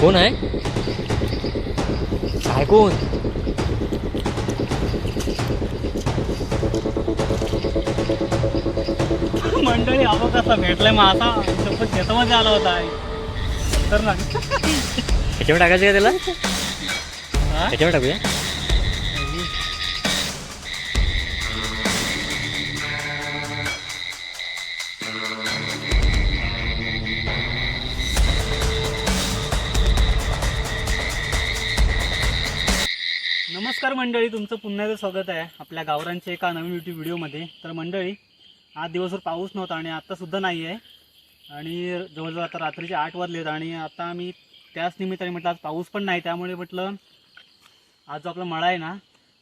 कोण आहे? काय कोण? मंडळी अहो कसा भेटलाय मग आता? सोबत शेतामध्ये आला होता. तर ना. त्याच्यावर टाकायचं का त्याला? हा? त्याच्यावर टाकूया? नमस्कार मंडळी तुमचं पुन्हा एकदा स्वागत आहे आपल्या गावरांच्या एका नवीन युट्यूब व्हिडिओमध्ये. तर मंडळी आज दिवसभर पाऊस नव्हता आणि आत्तासुद्धा नाही आहे. आणि जवळजवळ आता रात्रीचे आठ वाजलेत आणि आता आम्ही त्याच निमित्ताने म्हटलं आज पाऊस पण नाही त्यामुळे म्हटलं आज जो आपला मळा आहे ना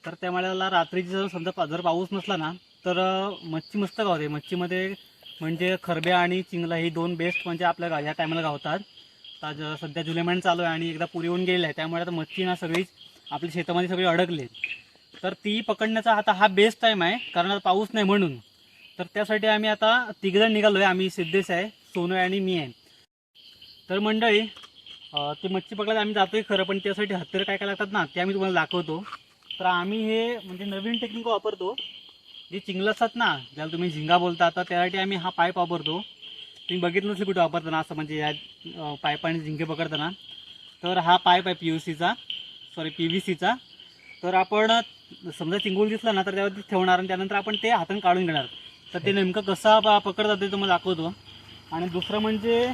तर त्या मळ्याला रात्रीची जर समजा जर पाऊस नसला ना तर मच्छी मस्त गावते. मच्छीमध्ये म्हणजे खरब्या आणि चिंगला ही दोन बेस्ट म्हणजे आपल्या गा ह्या टायमाला गावतात. आता ज- सध्या जुलै महिना चालू आहे आणि एकदा पुरी होऊन गेलेला आहे. त्यामुळे आता मच्छी ना सगळीच आपल्या शेतामध्ये सगळे अडकले तर ती पकडण्याचा आता हा बेस्ट टाईम आहे कारण आता पाऊस नाही म्हणून. तर त्यासाठी आम्ही आता तिघजण निघालो आहे आम्ही सिद्धेश आहे सोनू आहे आणि मी आहे. तर मंडळी ती ते मच्छी पकडायला आम्ही जातोय खरं पण त्यासाठी हत्यारं काय काय लागतात ना ते आम्ही तुम्हाला दाखवतो. तर आम्ही हे म्हणजे नवीन टेक्निक वापरतो. जे चिंगलं असतात ना ज्याला तुम्ही झिंगा बोलता तर त्यासाठी आम्ही हा पाईप वापरतो. तुम्ही बघितलं नसेल कुठे वापरताना असं म्हणजे या अं, आणि झिंगे पकडताना. तर हा पाईप आहे पी यू सीचा सॉरी पी व्ही सीचा तर आपण समजा चिंगूल दिसला ना तर त्यावरती ठेवणार आणि त्यानंतर आपण ते हाताने काढून घेणार. तर ते नेमकं कसा पकडतात ते तुम्हाला दाखवतो. आणि दुसरं म्हणजे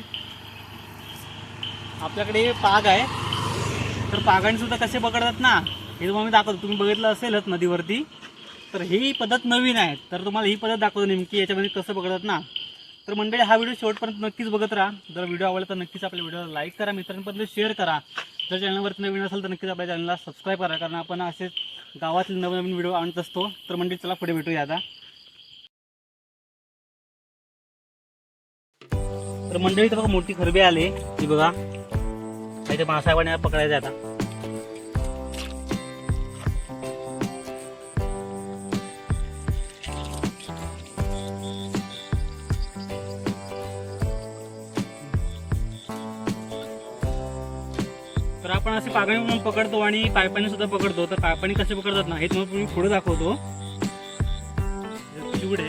आपल्याकडे पाग आहे. तर पागाने सुद्धा कसे पकडतात ना हे तुम्हाला मी दाखवतो. तुम्ही बघितलं असेलच नदीवरती. तर ही पद्धत नवीन आहे. तर तुम्हाला ही पद्धत दाखवतो नेमकी याच्यामध्ये कसं पकडतात ना. तर मंडळी हा व्हिडिओ शेवटपर्यंत नक्कीच बघत राहा. जर व्हिडिओ आवडला तर नक्कीच आपल्या व्हिडिओला लाईक करा. मित्रांपर्यंत शेअर करा. जर चॅनलवर नवीन असेल तर नक्कीच आपल्या चॅनलला सबस्क्राईब करा कारण आपण असेच गावातील नवनवीन व्हिडिओ आणत असतो. तर मंडळी चला पुढे भेटूया आता. तर मंडळी तर बघा मोठी खरबी आले. ती बघा. इथे मासाहेबाने पकडायचं आता. आपण असे पागणी म्हणून पकडतो आणि पायपाने सुद्धा पकडतो. तर पायपाने कसे पकडतात ना हे तुम्हाला मी पुढे दाखवतो. चिवड.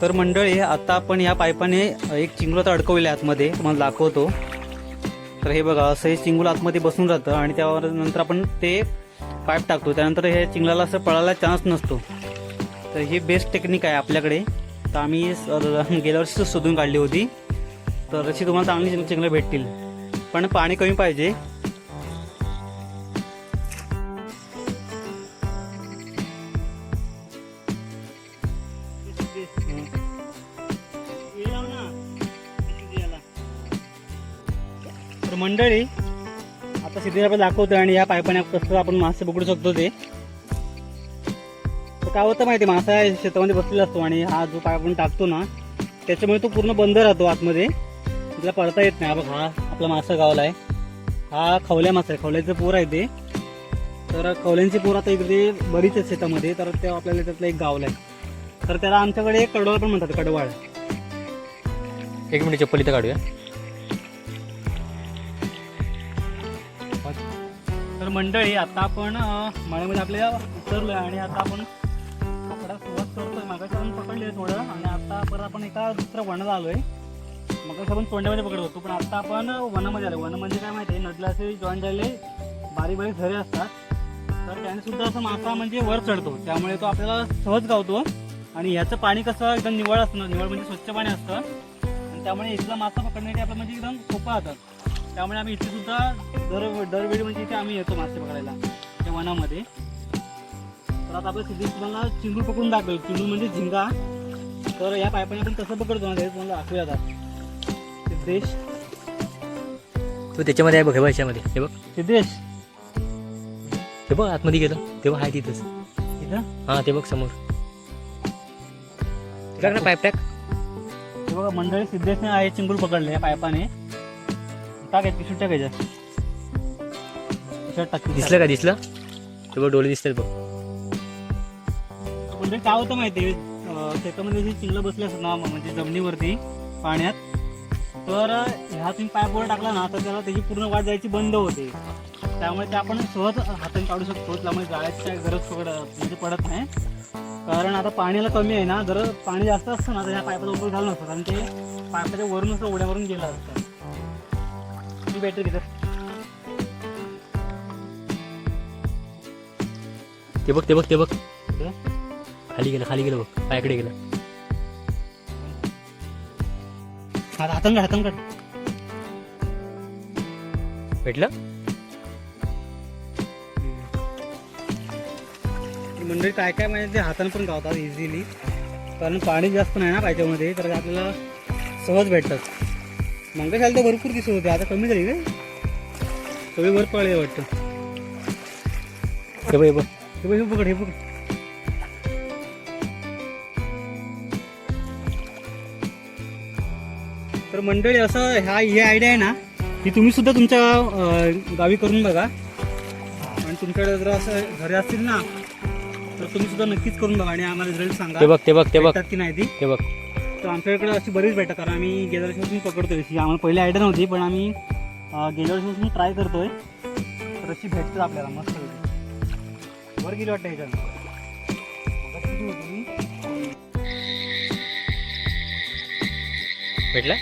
तर मंडळी आता आपण या पायपाने एक चिंगूल तर अडकवले आतमध्ये तुम्हाला दाखवतो. तर हे बघा असं हे चिंगूल आतमध्ये बसून राहतं आणि त्यावर नंतर आपण ते पाईप टाकतो. त्यानंतर हे चिंगलाला असं पळायला चान्स नसतो. तर ही बेस्ट टेक्निक आहे आपल्याकडे. तर आम्ही गेल्या वर्षीच शोधून काढली होती. तर अशी तुम्हाला चांगली चिंगलं भेटतील. पण पाणी कमी पाहिजे. तर मंडळी आता सिद्धीला आपण दाखवतोय आणि या पायपाने कसं आपण मासे पकडू शकतो ते. तर काय होतं माहिती मासा शेतामध्ये बसलेला असतो आणि हा जो पाय आपण टाकतो ना त्याच्यामुळे तो पूर्ण बंद राहतो आतमध्ये. तिला पळता येत नाही बघ हा आपला मासा गावला आहे. हा खवल्या मासा आहे खवल्याचं पोर आहे ते. तर खवल्यांची पोर आता इकडे बरीच आहेत शेतामध्ये तर ते आपल्याला त्यातलं एक गावला आहे. तर त्याला आमच्याकडे कडवाळ पण म्हणतात कडवाळ. एक मिनिट चप्पल इथं काढूया. तर मंडळी आता आपण मळ्यामध्ये आपल्या उतरलोय आणि आता आपण पकडा सुरुवात करतोय. आपण पकडले थोडं आणि आता परत आपण एका दुसऱ्या वनाला आलोय. मग आपण तोंड्यामध्ये पकडत होतो. पण आता आपण वनामध्ये आलो. वन म्हणजे काय माहिती आहे? नदीला असे जॉईन झालेले बारीक बारीक झरे असतात. तर त्याने सुद्धा असं मासा म्हणजे वर चढतो. त्यामुळे तो आपल्याला सहज गावतो. आणि ह्याचं पाणी कसं एकदम निवळ असतं. निवळ म्हणजे स्वच्छ पाणी असतं. आणि त्यामुळे इथला मासा पकडण्यासाठी आपलं म्हणजे एकदम सोपं राहतं. त्यामुळे आम्ही इथे सुद्धा दर दरवेळी म्हणजे इथे आम्ही येतो मासे पकडायला. त्या वनामध्ये. तर आता आपलं सिद्धी तुम्हाला चिंगूळ पकडून दाखवेल. चिंगूळ म्हणजे झिंगा. तर या पायपाने आपण कसं पकडतो ना तुम्हाला दाखवूया आता. सिद्धेश तो त्याच्यामध्ये आहे बघ हे बघ याच्यामध्ये हे बघ. सिद्धेश. हे बघ आतमध्ये गेलं. तेव्हा आहे तिथंच. इथं? हा ते बघ समोर. टाक ना पाईप टाक. हे बघा मंडळी सिद्धेशने आहे चिंगूळ पकडले पायपाने. टाकायचं पिशूट टाकायचं टाक दिसलं का दिसलं? ते बघ डोळे दिसतात बघ. म्हणजे काय होतं माहिती जे चिंगलं बसले असतात ना म्हणजे जमिनीवरती पाण्यात तर ह्या तुम्ही पाईप वर टाकला ना तर त्याला त्याची पूर्ण वाट जायची बंद होते. त्यामुळे ते आपण सहज हाताने काढू शकतो त्यामुळे जाळ्याची काय गरज पड म्हणजे पडत नाही. कारण आता पाण्याला कमी आहे ना जर पाणी जास्त असतं ना तर ह्या पाईपाचा उपयोग झाला नसतो कारण ते पाईपाच्या वरून असं उड्यावरून गेलं असतं. ती बॅटरी घेतात ते बघ ते बघ ते बघ? खाली गेलं खाली गेलं बघ. पायाकडे गेलं. आता हातांकड हातांकड भेटलं? मंडळी काय काय माहिती ते हाताने पण गावतात इझिली कारण पाणी जास्त नाही ना पाहिजेमध्ये तर आपल्याला सहज भेटतात. मंगळशाला तर भरपूर दिसत होते आता कमी झाली काय सगळे वर पळले वाटतं. हे बघ हे बघ. हे बघ, हे पकड हे पकड. तर मंडळी असं ह्या ही आयडिया आहे ना ती तुम्ही सुद्धा तुमच्या गावी करून बघा. आणि तुमच्याकडे जर असं घरे असतील ना तर तुम्ही सुद्धा नक्कीच करून बघा आणि आम्हाला रिझल्ट सांगा. ते बघ ते बघ ते बघ. भेटतात की नाही ती? ते बघ. तर आमच्याकडे अशी बरीच भेटतात कारण आम्ही गेल्या वर्षीपासून पकडतोय अशी. आम्हाला पहिली आयडिया नव्हती पण आम्ही गेल्या वर्षीपासून ट्राय करतोय. तर अशी भेटतात आपल्याला मस्त. वर गेली वाटतं होती? भेटलं?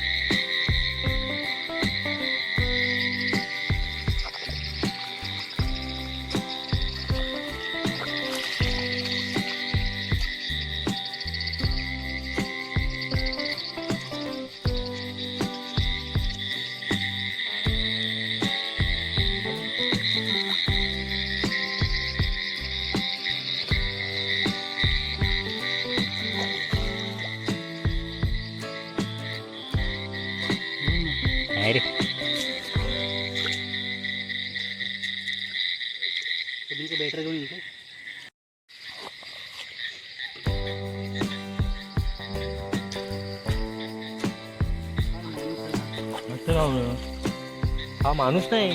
हा माणूस नाही.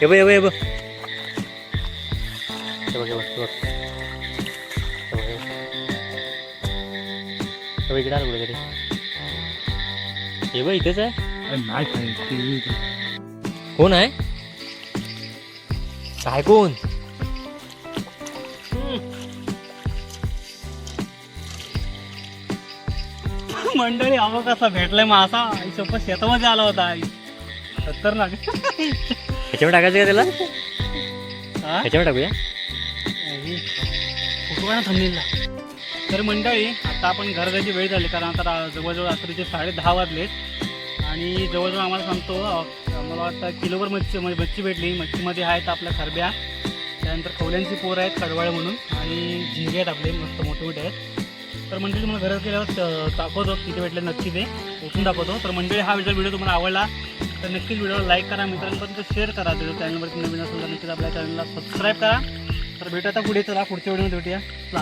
हे बघ हे बघ हे बघ. हे बघ हे बघ हे बघ. हे बघ, इकडे आलं कुठेतरी. हे बघ इथेच आहे. नाही कोण आहे? काय कोण? मंडळी हवा कसा भेटलाय मासा? आई सोबत शेतामध्ये आला होता आई. खतरनाक. ह्याच्यावर टाकायचं का त्याला? हा? ह्याच्यावर टाकूया. फोटो काढा थंबनेलला तर मंडळी आता आपण घर जायची वेळ झाली कारण आता रा- जवळजवळ रात्रीचे साडे दहा वाजलेत आणि जवळजवळ आम्हाला सांगतो अं, मला वाटतं किलोभर मच्छी म्हणजे मच्छी भेटली. मच्छीमध्ये आहेत आपल्या खरब्या. त्यानंतर खवल्यांची पोरं आहेत कडवाळ म्हणून. आणि झिंगे आहेत आपले मस्त मोठे मोठे आहेत. तर मंडळी तुम्हाला घरात गेल्यावर दाखवतो. किती भेटले नक्की ते. उठून दाखवतो. तर मंडळी हा जर व्हिडिओ तुम्हाला आवडला तर नक्कीच व्हिडिओला लाईक करा. मित्रांपर्यंत शेअर करा. त्याच्या चॅनलवरती नवीन असेल तर नक्कीच आपल्या चॅनलला सबस्क्राईब करा. तर भेटू आता पुढे. चला पुढच्या व्हिडिओमध्ये भेटूया.